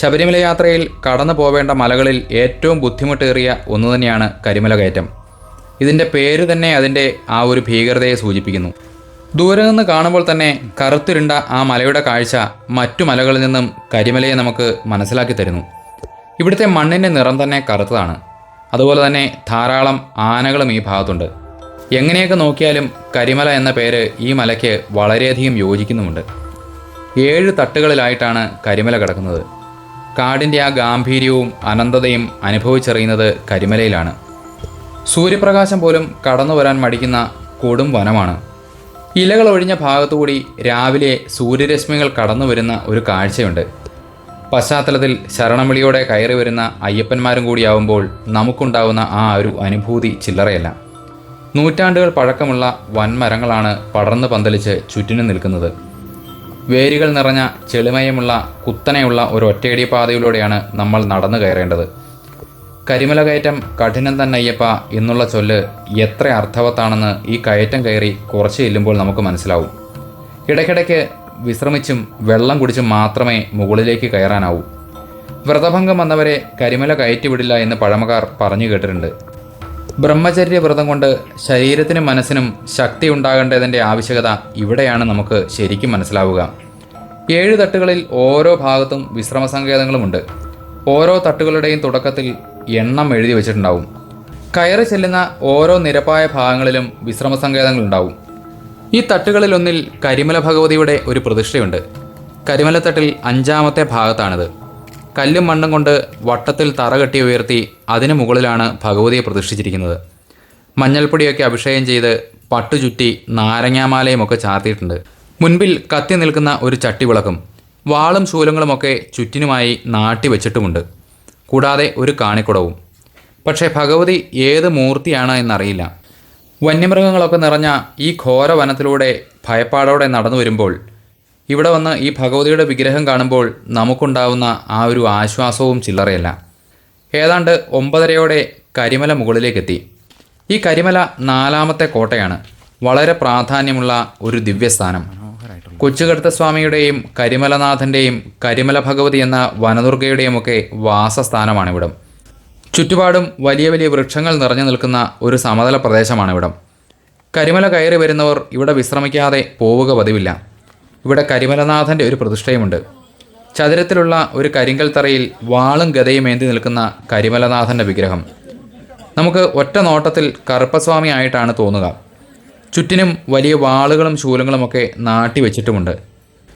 ശബരിമല യാത്രയിൽ കടന്നു പോവേണ്ട മലകളിൽ ഏറ്റവും ബുദ്ധിമുട്ടേറിയ ഒന്നു തന്നെയാണ് കരിമല കയറ്റം. ഇതിന്റെ പേര് തന്നെ അതിന്റെ ആ ഒരു ഭീകരതയെ സൂചിപ്പിക്കുന്നു. ദൂരെ നിന്ന് കാണുമ്പോൾ തന്നെ കറുത്തിരുണ്ട ആ മലയുടെ കാഴ്ച മറ്റു മലകളിൽ നിന്നും കരിമലയെ നമുക്ക് മനസ്സിലാക്കി തരുന്നു. ഇവിടുത്തെ മണ്ണിന്റെ നിറം തന്നെ കറുത്തതാണ്. അതുപോലെ തന്നെ ധാരാളം ആനകളും ഈ ഭാഗത്തുണ്ട്. എങ്ങനെയൊക്കെ നോക്കിയാലും കരിമല എന്ന പേര് ഈ മലയ്ക്ക് വളരെയധികം യോജിക്കുന്നുമുണ്ട്. ഏഴ് തട്ടുകളിലായിട്ടാണ് കരിമല കിടക്കുന്നത്. കാടിന്റെ ആ ഗാംഭീര്യവും അനന്തതയും അനുഭവിച്ചറിയുന്നത് കരിമലയിലാണ്. സൂര്യപ്രകാശം പോലും കടന്നു വരാൻ മടിക്കുന്ന കൊടും വനമാണ്. ഇലകൾ ഒഴിഞ്ഞ ഭാഗത്തുകൂടി രാവിലെ സൂര്യരശ്മികൾ കടന്നു വരുന്ന ഒരു കാഴ്ചയുണ്ട്. പശ്ചാത്തലത്തിൽ ശരണവിളിയോടെ കയറി വരുന്ന അയ്യപ്പന്മാരും കൂടിയാവുമ്പോൾ നമുക്കുണ്ടാവുന്ന ആ ഒരു അനുഭൂതി ചില്ലറയല്ല. നൂറ്റാണ്ടുകൾ പഴക്കമുള്ള വൻമരങ്ങളാണ് പടർന്നു പന്തലിച്ച് ചുറ്റിനും നിൽക്കുന്നത്. വേരുകൾ നിറഞ്ഞ ചെളിമയമുള്ള കുത്തനെയുള്ള ഒരു ഒറ്റയടി പാതയിലൂടെയാണ് നമ്മൾ നടന്നു കയറേണ്ടത്. കരിമല കയറ്റം കഠിനം തന്നെ അയ്യപ്പ എന്നുള്ള ചൊല്ല് എത്ര അർത്ഥവത്താണെന്ന് ഈ കയറ്റം കയറി കുറച്ച് ചെല്ലുമ്പോൾ നമുക്ക് മനസ്സിലാവും. ഇടയ്ക്കിടയ്ക്ക് വിശ്രമിച്ചും വെള്ളം കുടിച്ചും മാത്രമേ മുകളിലേക്ക് കയറാനാവൂ. വ്രതഭംഗം വന്നവരെ കരിമല കയറ്റിവിടില്ല എന്ന് പഴമക്കാർ പറഞ്ഞു കേട്ടിട്ടുണ്ട്. ബ്രഹ്മചര്യ വ്രതം കൊണ്ട് ശരീരത്തിനും മനസ്സിനും ശക്തി ഉണ്ടാകേണ്ടതിന്റെ ആവശ്യകത ഇവിടെയാണ് നമുക്ക് ശരിക്കും മനസ്സിലാവുക. ഏഴ് തട്ടുകളിൽ ഓരോ ഭാഗത്തും വിശ്രമ സങ്കേതങ്ങളുമുണ്ട് ഓരോ തട്ടുകളുടെയും തുടക്കത്തിൽ എണ്ണം എഴുതി വെച്ചിട്ടുണ്ടാവും. കയറി ചെല്ലുന്ന ഓരോ നിരപ്പായ ഭാഗങ്ങളിലും വിശ്രമ സങ്കേതങ്ങളുണ്ടാവും ഈ തട്ടുകളിലൊന്നിൽ കരിമല ഭഗവതിയുടെ ഒരു പ്രതിഷ്ഠയുണ്ട്. കരിമലത്തട്ടിൽ അഞ്ചാമത്തെ ഭാഗത്താണിത്. കല്ലും മണ്ണും കൊണ്ട് വട്ടത്തിൽ തറ കെട്ടി ഉയർത്തി അതിനു മുകളിലാണ് ഭഗവതിയെ പ്രതിഷ്ഠിച്ചിരിക്കുന്നത്. മഞ്ഞൾപ്പൊടിയൊക്കെ അഭിഷേകം ചെയ്ത് പട്ടുചുറ്റി നാരങ്ങാമാലയും ഒക്കെ ചാർത്തിയിട്ടുണ്ട്. മുൻപിൽ കത്തി നിൽക്കുന്ന ഒരു ചട്ടിവിളക്കും വാളും ശൂലങ്ങളുമൊക്കെ ചുറ്റിനുമായി നാട്ടി വെച്ചിട്ടുമുണ്ട്. കൂടാതെ ഒരു കാണിക്കുടവും. പക്ഷേ ഭഗവതി ഏത് മൂർത്തിയാണ് എന്നറിയില്ല. വന്യമൃഗങ്ങളൊക്കെ നിറഞ്ഞ ഈ ഘോര വനത്തിലൂടെ ഭയപ്പാടോടെ നടന്നു വരുമ്പോൾ ഇവിടെ വന്ന് ഈ ഭഗവതിയുടെ വിഗ്രഹം കാണുമ്പോൾ നമുക്കുണ്ടാവുന്ന ആ ഒരു ആശ്വാസവും ചില്ലറയല്ല. ഏതാണ്ട് ഒമ്പതരയോടെ കരിമല മുകളിലേക്കെത്തി. ഈ കരിമല നാലാമത്തെ കോട്ടയാണ്. വളരെ പ്രാധാന്യമുള്ള ഒരു ദിവ്യസ്ഥാനം. കൊച്ചുകടുത്ത സ്വാമിയുടെയും കരിമലനാഥന്റെയും കരിമല ഭഗവതി എന്ന വനദുർഗയുടെയും ഒക്കെ വാസസ്ഥാനമാണിവിടം. ചുറ്റുപാടും വലിയ വലിയ വൃക്ഷങ്ങൾ നിറഞ്ഞു നിൽക്കുന്ന ഒരു സമതല പ്രദേശമാണിവിടം. കരിമല കയറി വരുന്നവർ ഇവിടെ വിശ്രമിക്കാതെ പോവുക പതിവില്ല. ഇവിടെ കരിമലനാഥന്റെ ഒരു പ്രതിഷ്ഠയുമുണ്ട്. ചതുരത്തിലുള്ള ഒരു കരിങ്കൽ തറയിൽ വാളും ഗതയും ഏന്തി നിൽക്കുന്ന കരിമലനാഥന്റെ വിഗ്രഹം. നമുക്ക് ഒറ്റ നോട്ടത്തിൽ കറുപ്പസ്വാമി ആയിട്ടാണ് തോന്നുക. ചുറ്റിനും വലിയ വാളുകളും ശൂലങ്ങളുമൊക്കെ നാട്ടി വെച്ചിട്ടുമുണ്ട്.